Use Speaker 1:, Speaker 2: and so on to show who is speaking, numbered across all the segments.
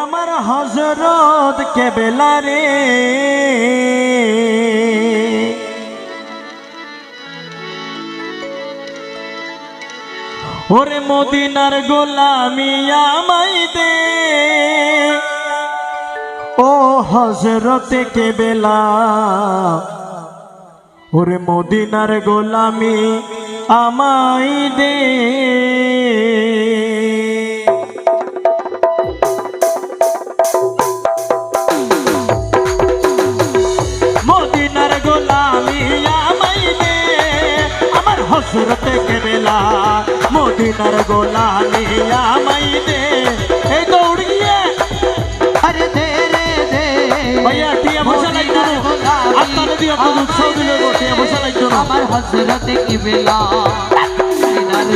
Speaker 1: আমার হজরত কেবেলা রে। ওরে মদিনার গোলামি আমাই দে। ও হজরত কেবেলা, ওরে মদিনার গোলামি আমাই দে। হসরতে কেবেলা মদিনার গোলামি মাই দে। এই দৌড়িয়ে
Speaker 2: আরে দে রে দে।
Speaker 1: ভাইয়া টিয়া বসা লাগতো আপনারে দিয়ে আপনাদের উৎসব দিলে টিয়া বসা লাগতো
Speaker 2: আমার হজরত কি মদিনার দিনার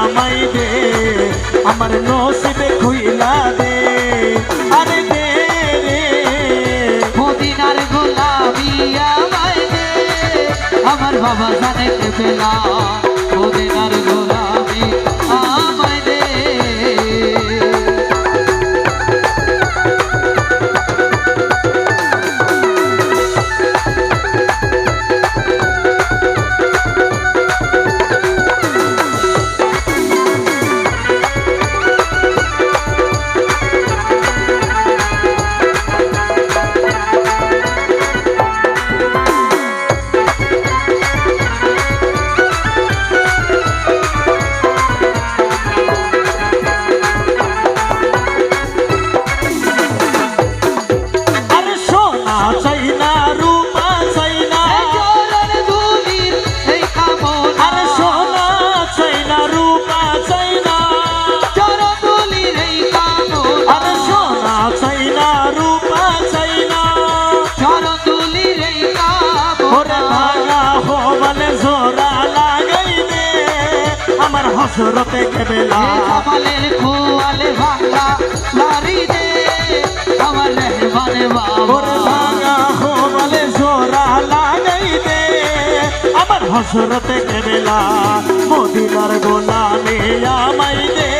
Speaker 1: আমাই দে, আমার নসিবে খুইলা দে। আরে দে রে,
Speaker 2: মদিনার গোলামি আমায় দে। আমার বাবা জানে কে
Speaker 1: হবালে জোড়া লাগাই দে। আমার হসরতে কেবেলা।
Speaker 2: এই কামালের খোয়ালে ভাঙা লারি দে। আমার রহমানে
Speaker 1: ওরে
Speaker 2: বাবা
Speaker 1: ভাঙা হবালে জোড়া লাগাই দে। আমার হসরতে কেবেলা। মদিনার গোলামে আমাই দে।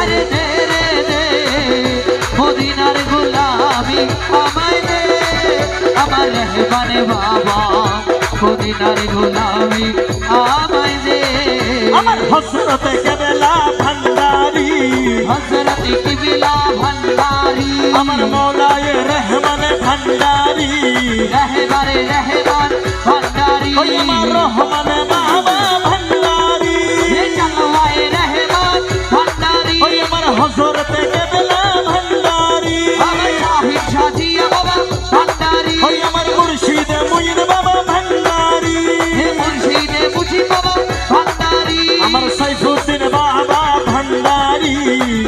Speaker 2: আরে দে রে দে। মদিনার গোলামি আমায় দে। আমার রহমানে বাবা। মদিনার গোলামি আমায় দে
Speaker 1: আমার হসরতে কেবেলা ভান্ডারি
Speaker 2: হজরত কিবিলা ভন্ডারি
Speaker 1: আমার মৌলায় রহমানে ভান্ডারি
Speaker 2: রহমানে রহমান ভন্ডারি
Speaker 1: ওই আমার রহমানে বাবা ভান্ডারি
Speaker 2: হে চালওয়ায় রহমান ভন্ডারি
Speaker 1: ওই আমার হসরতে কেবেলা ভান্ডারি
Speaker 2: আমার শাহিদ সাজিয়া বাবা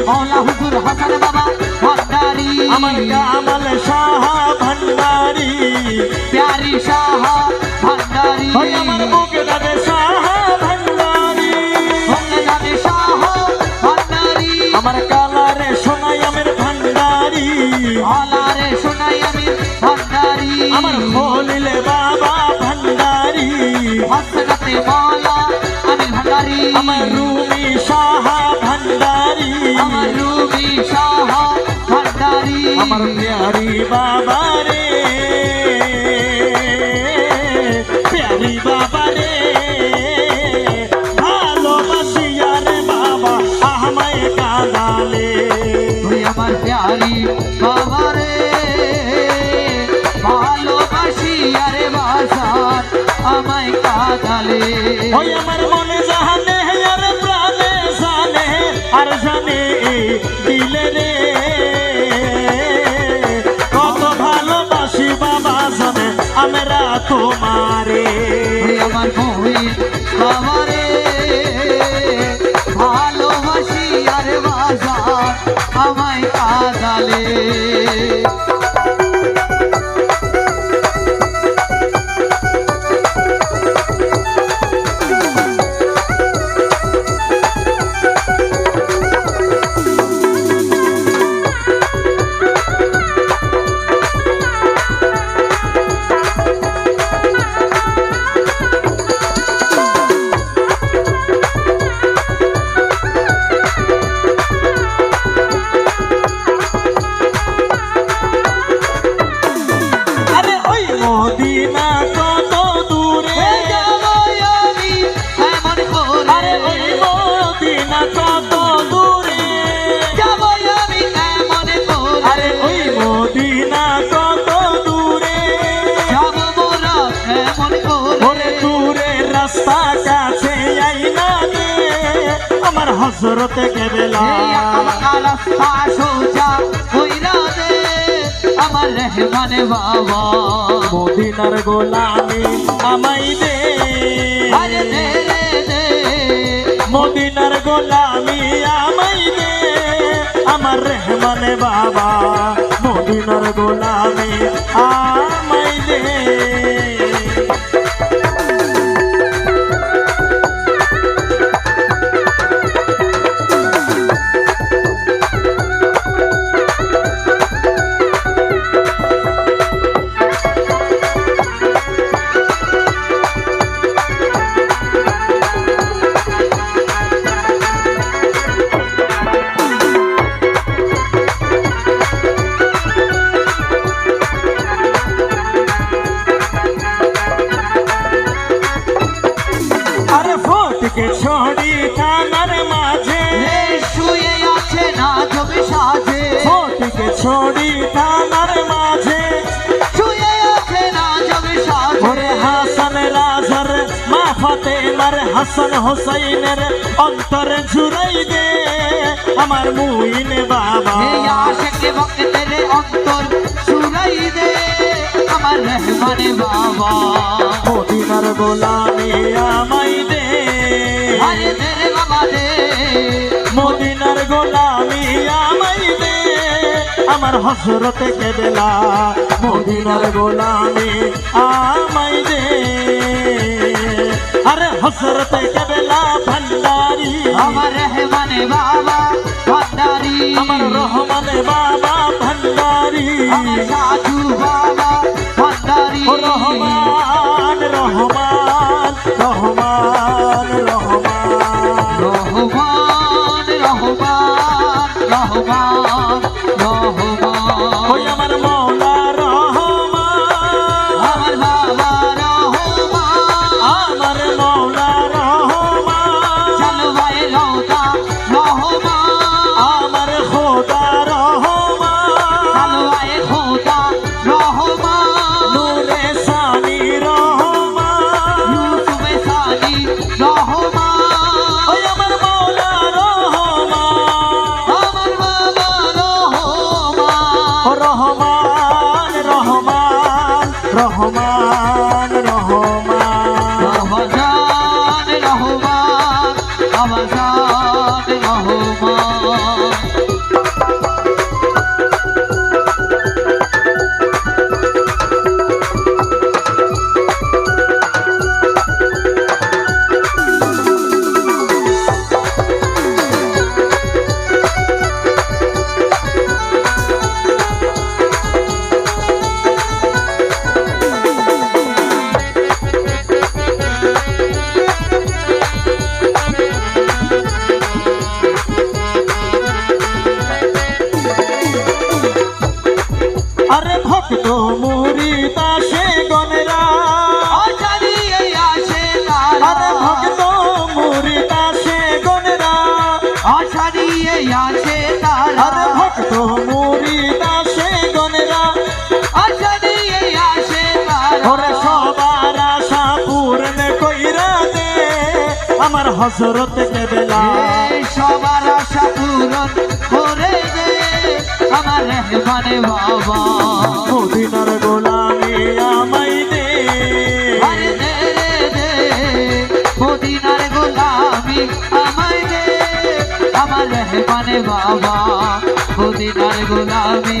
Speaker 2: মৌলা হুজুর হাসান বাবা ভন্ডারি।
Speaker 1: আমার কামাল শাহ ভান্ডারি।
Speaker 2: প্যারি শাহ ভন্ডারি।
Speaker 1: আমার বুকদাদে শাহ ভান্ডারি।
Speaker 2: ভন্ডারি শাহ ভন্ডারি।
Speaker 1: আমার কালারে সোনাই আমের ভান্ডারি।
Speaker 2: আলারে শোনাই আমি ভন্ডারি।
Speaker 1: আমার খোলিলে বাবা ভান্ডারি।
Speaker 2: হসরতে মৌলা আমি ভন্ডারি।
Speaker 1: আমার রুমি শাহ
Speaker 2: আমার
Speaker 1: প্যারি বাবা রে প্যারি বাবা রে ভালোবাসিয়া রে বাবা আমায় কাঁদালে।
Speaker 2: তুই আমার প্যারি বাবা রে ভালোবাসি আরে বাসার আমায় কাদালে।
Speaker 1: ওই আমার মনে জানে আর প্রাণে জানে আর জানে দিলে তোমারে।
Speaker 2: আমার ভূমি আমারে। ভালোবাসি আর বাসার আমায় কাদালে
Speaker 1: হজরতে কেবেলা।
Speaker 2: এই আমার রাস্তা সোজা কইরা দে আমার রহমানে বাবা।
Speaker 1: মদিনার গোলামি আমাই দে।
Speaker 2: আরে দে রে দে।
Speaker 1: মদিনার গোলামি আমাই দে। আমার রহমানে বাবা মদিনার গোলামি আমাই দে। ফাতেমার হাসান হোসাইনের অন্তর জুড়াই দে আমার মুইন বাবা।
Speaker 2: আশেকে ভক্তের অন্তর সুরাই দে আমার রহমানে বাবা।
Speaker 1: মদিনার গোলামি আমাই দে।
Speaker 2: আরে দে বাবা দে।
Speaker 1: মদিনার গোলামি আমাই দে। আমার হজরতে কেবেলা মদিনার গোলামি আমাই हसरत कबला भंडारी हमर रहमान
Speaker 2: बाबा भंडारी हमर रहमान
Speaker 1: बाबा भंडारी हमर साधु
Speaker 2: बाबा भंडारी रहमान रहमान
Speaker 1: रहमान रहमान रहमान রহমান রহমান
Speaker 2: রহমান তোমরি দাসে গণরা
Speaker 1: আরে ভক্ত মুরি দাসে
Speaker 2: গণরা আশারিয়ে
Speaker 1: আছে
Speaker 2: তারা।
Speaker 1: আরে ভক্ত মুরি দাসে
Speaker 2: গণরা আশারিয়ে
Speaker 1: আছে
Speaker 2: তারা।
Speaker 1: ওরে সবার আশা পূর্ণ কইরা দে। আমার হযরত কেবলা।
Speaker 2: সবার আশা পূরণ আমার রেহমানে বাবা।
Speaker 1: মদিনার গোলামে আমাই দে।
Speaker 2: দে রে দে মদিনার আমাই দে। আমার রেহমানে বাবা মদিনার গোলামি